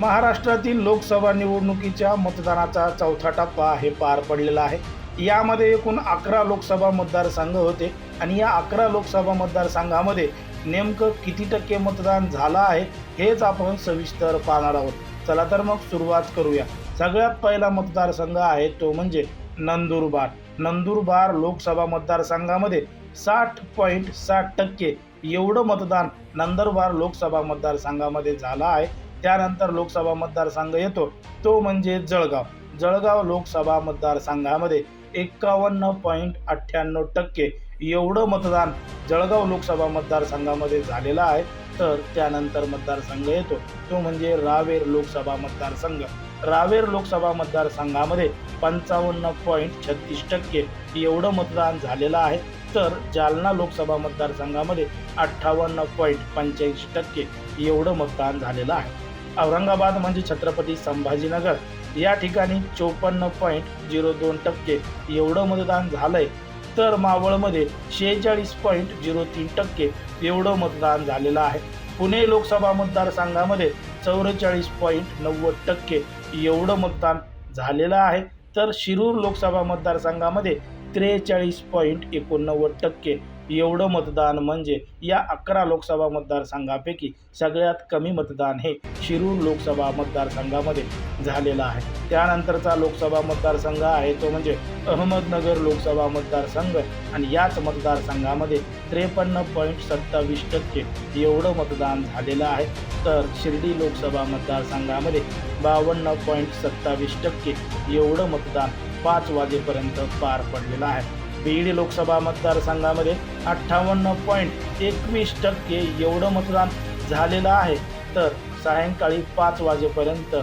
महाराष्ट्रातील लोकसभा निवडणुकीच्या मतदानाचा चौथा टप्पा हे पार पडलेला आहे. यामध्ये एकूण अकरा लोकसभा मतदारसंघ होते आणि या अकरा लोकसभा मतदारसंघामध्ये नेमकं किती टक्के मतदान झालं आहे हेच आपण सविस्तर पाहणार आहोत. चला तर मग सुरुवात करूया. सगळ्यात पहिला मतदारसंघ आहे तो म्हणजे नंदुरबार. नंदुरबार लोकसभा मतदारसंघामध्ये साठ पॉईंट साठ टक्के एवढं मतदान नंदुरबार लोकसभा मतदारसंघामध्ये झालं आहे. त्यानंतर लोकसभा मतदारसंघ येतो. तो म्हणजे जळगाव. जळगाव लोकसभा मतदारसंघामध्ये एकावन्न पॉईंट अठ्ठ्याण्णव टक्के एवढं मतदान जळगाव लोकसभा मतदारसंघामध्ये झालेलं आहे. तर त्यानंतर मतदारसंघ येतो. तो म्हणजे रावेर लोकसभा मतदारसंघ. रावेर लोकसभा मतदारसंघामध्ये पंचावन्न पॉईंट छत्तीस टक्के एवढं मतदान झालेलं आहे. तर जालना लोकसभा मतदारसंघामध्ये अठ्ठावन्न पॉईंट पंच्याऐंशी टक्के एवढं मतदान झालेलं आहे. औरंगाबाद म्हणजे छत्रपती संभाजीनगर. या ठिकाणी चोपन्न पॉईंट झिरो दोन टक्के एवढं मतदान झालंय. तर मावळमध्ये शेहेचाळीस पॉईंट झिरो तीन टक्के एवढं मतदान झालेलं आहे. पुणे लोकसभा मतदारसंघामध्ये चौवेचाळीस पॉईंट नव्वद टक्के एवढं मतदान झालेलं आहे. तर शिरूर लोकसभा मतदारसंघामध्ये त्रेचाळीस पॉईंट एकोणनव्वद टक्के एवढं मतदान म्हणजे या अकरा लोकसभा मतदारसंघापैकी सगळ्यात कमी मतदान हे शिरूर लोकसभा मतदारसंघामध्ये झालेलं आहे. त्यानंतरचा लोकसभा मतदारसंघ आहे तो म्हणजे अहमदनगर लोकसभा मतदारसंघ आणि याच मतदारसंघामध्ये त्रेपन्न पॉईंट सत्तावीस टक्के एवढं मतदान झालेलं आहे. तर शिर्डी लोकसभा मतदारसंघामध्ये बावन्न पॉईंट सत्तावीस टक्के एवढं मतदान पाच वाजेपर्यंत पार पडलेलं आहे. बीड लोकसभा मतदारसंघामध्ये अठ्ठावन्न पॉईंट एकवीस टक्के एवढं मतदान झालेलं आहे. तर सायंकाळी पाच वाजेपर्यंत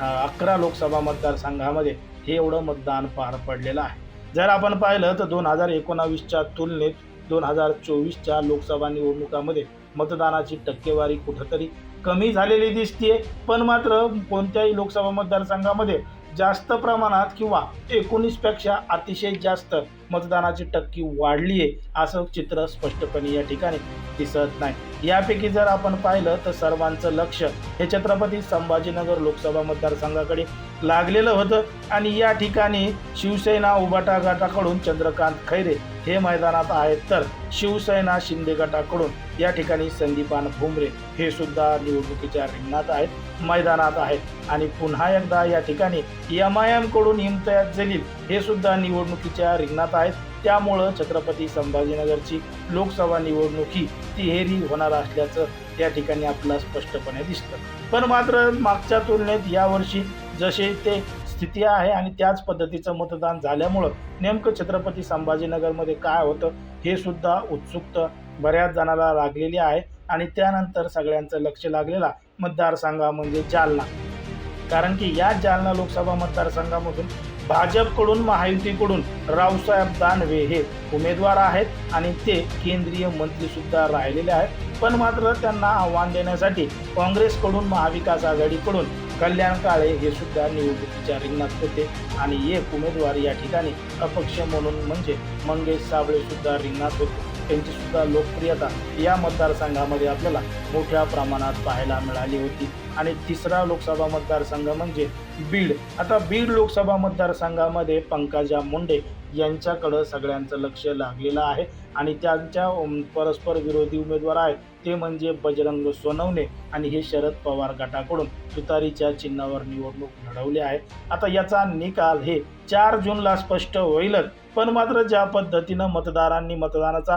अकरा लोकसभा मतदारसंघामध्ये हे एवढं मतदान पार पडलेलं आहे. जर आपण पाहिलं तर दोन हजार एकोणावीसच्या तुलनेत दोन हजार चोवीसच्या लोकसभा निवडणुकामध्ये मतदानाची टक्केवारी कुठंतरी कमी झालेली दिसतीये. पण मात्र कोणत्याही लोकसभा मतदारसंघामध्ये जास्त प्रमाणात किंवा एकोणीसपेक्षा अतिशय जास्त मतदानाची टक्की वाढली आहे असं चित्र स्पष्टपणे या ठिकाणी दिसत नाही. यापैकी जर आपण पाहिलं तर सर्वांचं लक्ष हे छत्रपती संभाजीनगर लोकसभा मतदारसंघाकडे लागलेलं होतं. आणि या ठिकाणी शिवसेना उबाटा गटाकडून चंद्रकांत खैरे हे मैदानात आहेत तर शिवसेना शिंदे गटाकडून या ठिकाणी संदीपान भुमरे हे सुद्धा निवडणुकीच्या रिंगणात आहेत मैदानात आहेत. आणि पुन्हा एकदा या ठिकाणी एम आय एमकडून इम्तियाज जलील हे सुद्धा निवडणुकीच्या रिंगणात आहेत. त्यामुळं छत्रपती संभाजीनगरची लोकसभा निवडणूक ही तिहेरी होणार असल्याचं या ठिकाणी आपल्याला स्पष्टपणे दिसतं. पण मात्र मागच्या तुलनेत यावर्षी जसे ते स्थिती आहे आणि त्याच पद्धतीचं मतदान झाल्यामुळं नेमकं छत्रपती संभाजीनगरमध्ये काय होतं हे सुद्धा उत्सुकता बऱ्याच जणाला लागलेली आहे. आणि त्यानंतर सगळ्यांचं लक्ष लागलेला मतदारसंघा म्हणजे जालना. कारण की या जालना लोकसभा मतदारसंघामधून भाजपकडून महायुतीकडून रावसाहेब दानवे हे उमेदवार आहेत आणि ते केंद्रीय मंत्री सुद्धा राहिलेले आहेत. पण मात्र त्यांना आव्हान देण्यासाठी काँग्रेसकडून महाविकास आघाडीकडून कल्याण काळे हे सुद्धा निवडणुकीच्या रिंगणात होते. आणि एक उमेदवार या ठिकाणी अपक्ष म्हणून म्हणजे मंगेश साबळे सुद्धा रिंगणात होते. त्यांची सुद्धा लोकप्रियता या मतदारसंघामध्ये आपल्याला मोठ्या प्रमाणात पाहायला मिळाली होती. आणि तिसरा लोकसभा मतदारसंघ म्हणजे बीड. आता बीड लोकसभा मतदारसंघामध्ये पंकजा मुंडे यांच्याकडं सगळ्यांचं लक्ष लागलेलं आहे आणि त्यांच्या परस्पर विरोधी उमेदवार आहेत. ते म्हणजे बजरंग सोनवणे आणि हे शरद पवार गटाकडून तुतारीच्या चिन्हावर निवडणूक लढवली आहे. आता याचा निकाल हे चार जूनला स्पष्ट होईलच. पण मात्र ज्या पद्धतीनं मतदारांनी मतदानाचा